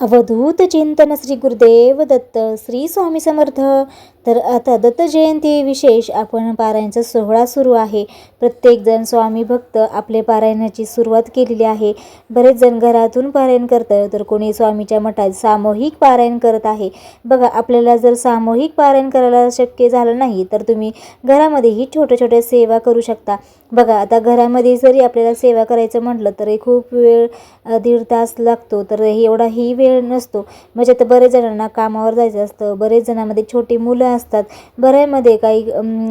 अवधूत चिंतन श्री गुरुदेव दत्त श्री स्वामी समर्थ. तर आता दत्त जयंती विशेष आपण पारायणचा सोहळा सुरू आहे. प्रत्येकजण स्वामी भक्त आपले पारायणाची सुरुवात केलेली आहे. बरेच जण घरातून पारायण करतं तर कोणी स्वामीच्या मठात सामूहिक पारायण करत आहे. बघा आपल्याला जर सामूहिक पारायण करायला शक्य झालं नाही तर तुम्ही घरामध्येही छोट्या छोट्या सेवा करू शकता. बघा आता घरामध्ये जरी आपल्याला सेवा करायचं म्हटलं तरी खूप वेळ दीड तास लागतो तर एवढाही वेळ नसतो. म्हणजे आता बरेच जणांना कामावर जायचं असतं. बरेच जणांमध्ये छोटी मुलं असतात. बऱ्यामध्ये काही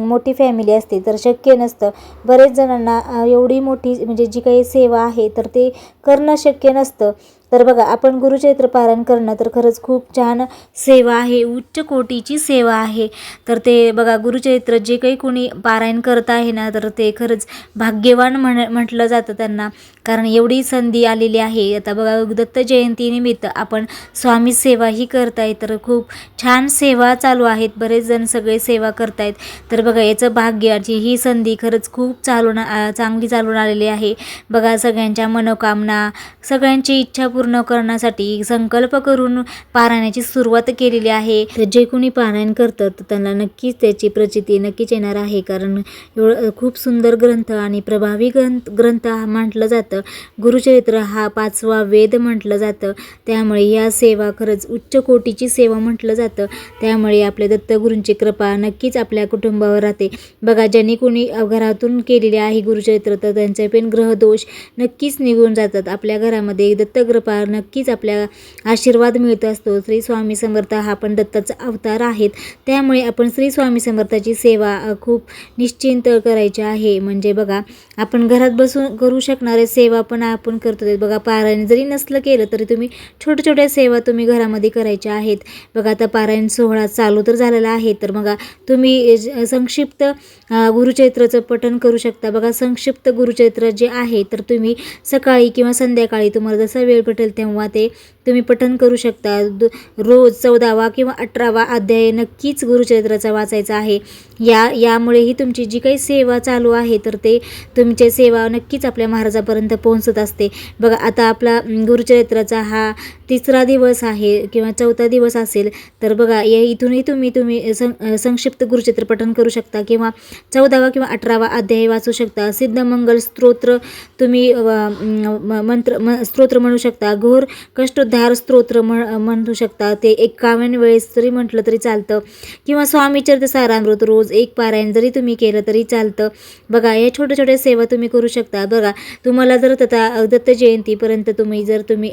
मोठी फॅमिली असते तर शक्य नसतं. बरेच जणांना एवढी मोठी म्हणजे जी काही सेवा आहे तर ते करणं शक्य नसतं. तर बघा आपण गुरुचरित्र पारायण करणं तर खरंच खूप छान सेवा आहे उच्च कोटीची सेवा आहे. तर ते बघा गुरुचरित्र जे काही कोणी पारायण करत आहे ना तर ते खरंच भाग्यवान म्हण म्हटलं जातं त्यांना. कारण एवढी संधी आलेली आहे. आता बघा दत्त जयंतीनिमित्त आपण स्वामी सेवा ही करताय तर खूप छान सेवा चालू आहेत. बरेच जण सगळे सेवा करतायत. तर बघा याचं भाग्याची ही संधी खरंच खूप चालून चांगली चालून आलेली आहे. बघा सगळ्यांच्या मनोकामना सगळ्यांची इच्छा पूर्ण करण्यासाठी संकल्प करून पारायणाची सुरुवात केलेली आहे. तर जे कोणी पारायण करतात तर त्यांना नक्कीच त्याची प्रचिती नक्कीच येणार आहे. कारण एवढं खूप सुंदर ग्रंथ आणि प्रभावी ग्रंथ ग्रंथ हा म्हटलं जातं. गुरुचरित्र हा पाचवा वेद म्हटलं जातं. त्यामुळे या सेवा खरंच उच्च कोटीची सेवा म्हटलं जातं. त्यामुळे आपल्या दत्तगुरूंची कृपा नक्कीच आपल्या कुटुंबावर राहते. बघा ज्यांनी कोणी घरातून केलेले आहे गुरुचरित्र तर त्यांचे पण ग्रहदोष नक्कीच निघून जातात. आपल्या घरामध्ये दत्तकृपा नक्कीच आपल्या आशीर्वाद मिळत असतो. श्री स्वामी समर्थ हा पण दत्ताचा अवतार आहेत. त्यामुळे आपण श्री स्वामी समर्थाची सेवा खूप निश्चिंत करायची आहे. म्हणजे बघा आपण घरात बसून करू शकणारे सेवा पण आपण करतो. बघा पारायण जरी नसलं केलं तरी तुम्ही छोट्या छोट्या सेवा तुम्ही घरामध्ये करायच्या आहेत. बघा आता पारायण सोहळा चालू तर झालेला आहे. तर बघा तुम्ही ज- संक्षिप्त अ, गुरुचरित्राचं पठण करू शकता. बघा संक्षिप्त गुरुचरित्र जे आहे तर तुम्ही सकाळी किंवा संध्याकाळी तुम्हाला जसा वेळ भेटेल तेव्हा ते तुम्ही पठन करू शकता. दु रोज चौदावा किंवा अठरावा अध्याय नक्कीच गुरुचरित्राचा वाचायचा आहे. या यामुळेही तुमची जी काही सेवा चालू आहे तर ते तुमचे सेवा नक्कीच आपल्या महाराजापर्यंत पोहोचत असते. बघा आता आपला गुरुचरित्राचा हा तिसरा दिवस आहे किंवा चौथा दिवस असेल तर बघा या इथूनही तुम्ही तुम्ही सं संक्षिप्त गुरुचित्र पठन करू शकता किंवा चौदावा किंवा अठरावा अध्याय वाचू शकता. सिद्धमंगल स्तोत्र तुम्ही म- मंत्र म स्तोत्र म्हणू शकता. घोर कष्ट धार स्तोत्र म्हण म्हणू शकता. ते एकावन्न वेळेस जरी म्हटलं तरी चालतं. किंवा स्वामीचरित्र सारामृत रोज एक पारायण जरी तुम्ही केलं तरी चालतं. बघा या छोट्या छोट्या सेवा तुम्ही करू शकता. बघा तुम्हाला जर तथा दत्त जयंतीपर्यंत तुम्ही जर तुम्ही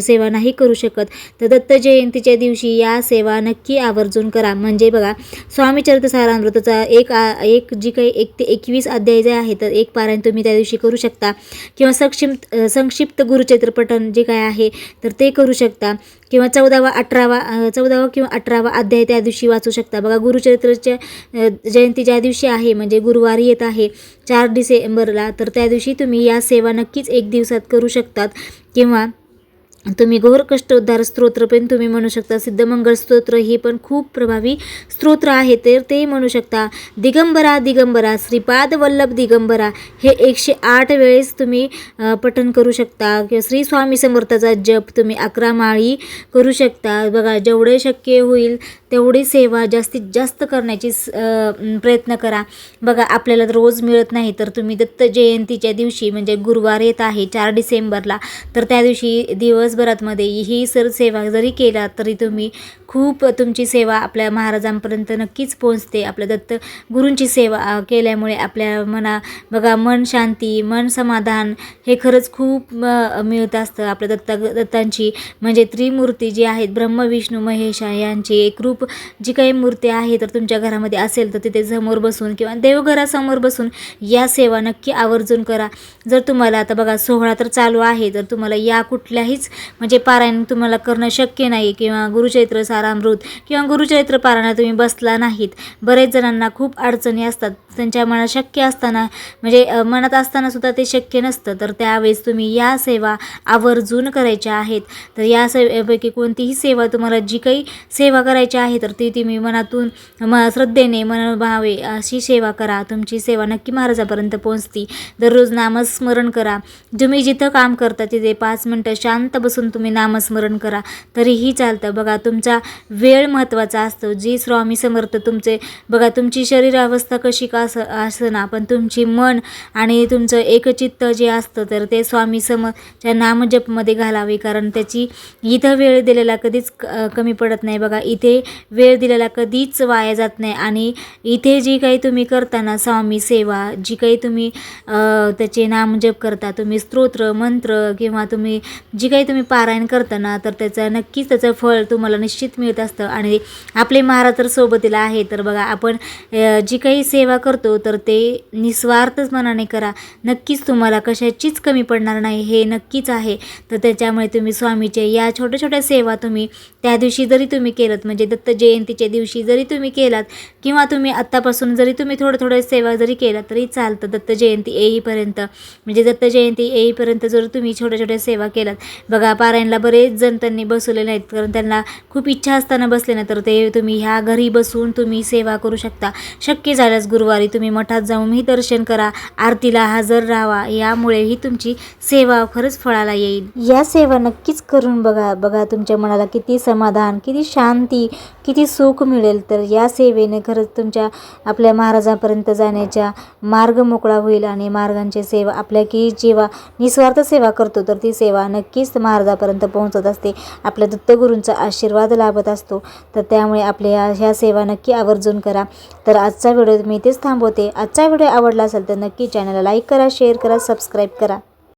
सेवा नाही करू शकत तर दत्त जयंतीच्या दिवशी या सेवा नक्की आवर्जून करा. म्हणजे बघा स्वामीचरित्र सारामृतचा एक आ- एक जी काही एक ते एकवीस अध्याय जे आहे तर एक पारायण तुम्ही त्या दिवशी करू शकता. किंवा संक्षिप्त संक्षिप्त गुरुचित्रपठण जे काय आहे तर ते करू शकता. किंवा चौदावा अठरावा चौदावा किंवा अठरावा अध्याय त्या दिवशी वाचू शकता. बघा गुरुचरित्राच्या जयंती ज्या दिवशी आहे म्हणजे गुरुवारी येत आहे चार डिसेंबरला तर त्या दिवशी तुम्ही या सेवा नक्कीच एक दिवसात करू शकतात. किंवा तुम्ही घोर कष्टोद्धार स्तोत्र पण तुम्ही म्हणू शकता. सिद्धमंगल स्तोत्र हे पण खूप प्रभावी स्तोत्र आहे. तर ते म्हणू शकता दिगंबरा दिगंबरा श्रीपाद वल्लभ दिगंबरा हे एकशे आठ वेळेस तुम्ही पठन पठण करू शकता. किंवा श्री स्वामी समर्थाचा जप तुम्ही अकरा माळी करू शकता. बघा जेवढे शक्य होईल तेवढी सेवा जास्तीत जास्त करण्याची स- प्रयत्न करा. बघा आपल्याला रोज मिळत नाही तर तुम्ही दत्त जयंतीच्या दिवशी म्हणजे गुरुवार येत आहे चार डिसेंबरला तर त्या दिवशी दिवस दिवसभरातमध्ये ही सर सेवा जरी केला तरी तुम्ही खूप तुमची सेवा आपल्या महाराजांपर्यंत नक्कीच पोहोचते. आपल्या दत्त गुरूंची सेवा केल्यामुळे आपल्या मना बघा मन शांती मन समाधान हे खरंच खूप मिळत असतं. आपल्या दत्ता दत्तांची म्हणजे त्रिमूर्ती जी आहेत ब्रह्म विष्णू महेश यांची एक रूप जी काही मूर्ती आहे तर तुमच्या घरामध्ये असेल तर तिथे समोर बसून किंवा देवघरासमोर बसून या सेवा नक्की आवर्जून करा. जर तुम्हाला आता बघा सोहळा तर चालू आहे तर तुम्हाला या कुठल्याहीच म्हणजे पारायण तुम्हाला करणं शक्य नाही किंवा गुरुचैत्र सारामृत किंवा गुरुचरित्र पारणा तुम्ही बसला नाहीत. बरेच जणांना खूप अडचणी असतात. त्यांच्या मनात शक्य असताना म्हणजे मनात असताना सुद्धा ते शक्य नसतं. तर त्यावेळेस तुम्ही या सेवा आवर्जून करायच्या आहेत. तर या सेवेपैकी कोणतीही सेवा तुम्हाला जी काही सेवा करायची आहे तर ती तुम्ही मनातून म श्रद्धेने मनभावे अशी सेवा करा. तुमची सेवा नक्की महाराजापर्यंत पोहोचती. दररोज नामस्मरण करा. तुम्ही जिथं काम करता तिथे पाच मिनटं शांत बसून तुम्ही नामस्मरण करा. तरीही चालतं. बघा तुमचा वेळ महत्त्वाचा असतो. जी स्वामी समर्थ तुमचे बघा तुमची शरीरावस्था कशी का असं असना पण तुमची मन आणि तुमचं एकचित्त जे असतं तर ते स्वामी समच्या नामजपमध्ये घालावे कारण त्याची इथं वेळ दिलेला कधीच क- कमी पडत नाही. बघा इथे वेळ दिलेला कधीच वाया जात नाही आणि इथे जी काही तुम्ही करताना स्वामी सेवा जी काही तुम्ही त्याचे नामजप करता तुम्ही स्तोत्र मंत्र किंवा तुम्ही जी काही तुम्ही पारायण करताना तर त्याचं नक्कीच त्याचं फळ तुम्हाला निश्चित मिळत असतं. आणि आपले महाराज तर सोबतीला आहे. तर बघा आपण जी काही सेवा करतो तर ते निस्वार्थच मनाने करा. नक्कीच तुम्हाला कशाचीच कमी पडणार नाही. हे नक्कीच आहे. तर त्याच्यामुळे तुम्ही स्वामीचे या छोट्या छोट्या सेवा तुम्ही त्या दिवशी जरी तुम्ही केलं म्हणजे दत्त जयंतीच्या दिवशी जरी तुम्ही केलात किंवा तुम्ही आत्तापासून जरी तुम्ही थोडं थोडं सेवा जरी केला तरी चालतं दत्त जयंती येईपर्यंत. म्हणजे दत्त जयंती येईपर्यंत जर तुम्ही छोट्या छोट्या सेवा केलात. बघा पारायणला बरेच जण त्यांनी बसवले नाहीत कारण त्यांना खूप इच्छा असताना बसले ना तर ते तुम्ही ह्या घरी बसून तुम्ही सेवा करू शकता. शक्य झाल्यास गुरुवारी तुम्ही मठात जाऊनही दर्शन करा. आरतीला हजर राहावा. यामुळेही तुमची सेवा खरंच फळाला येईल. या सेवा नक्कीच करून बघा. बघा तुमच्या मनाला किती समाधान किती शांती किती सुख मिळेल. तर या सेवेने खरंच तुमच्या आपल्या महाराजापर्यंत जाण्याच्या मार्ग मोकळा होईल आणि मार्गांची सेवा आपल्या की जेव्हा निस्वार्थ सेवा करतो तर ती सेवा नक्कीच महाराजापर्यंत पोहोचत असते. आपल्या दत्तगुरूंचा आशीर्वाद लाभ सोबत असतो. तर त्यामुळे आपल्या ह्या सेवा नक्की आवर्जून करा. तर आजचा व्हिडिओ मी इथेच थांबवते. आजचा व्हिडिओ आवडला असेल तर नक्की चॅनलला लाईक करा शेअर करा सबस्क्राईब करा.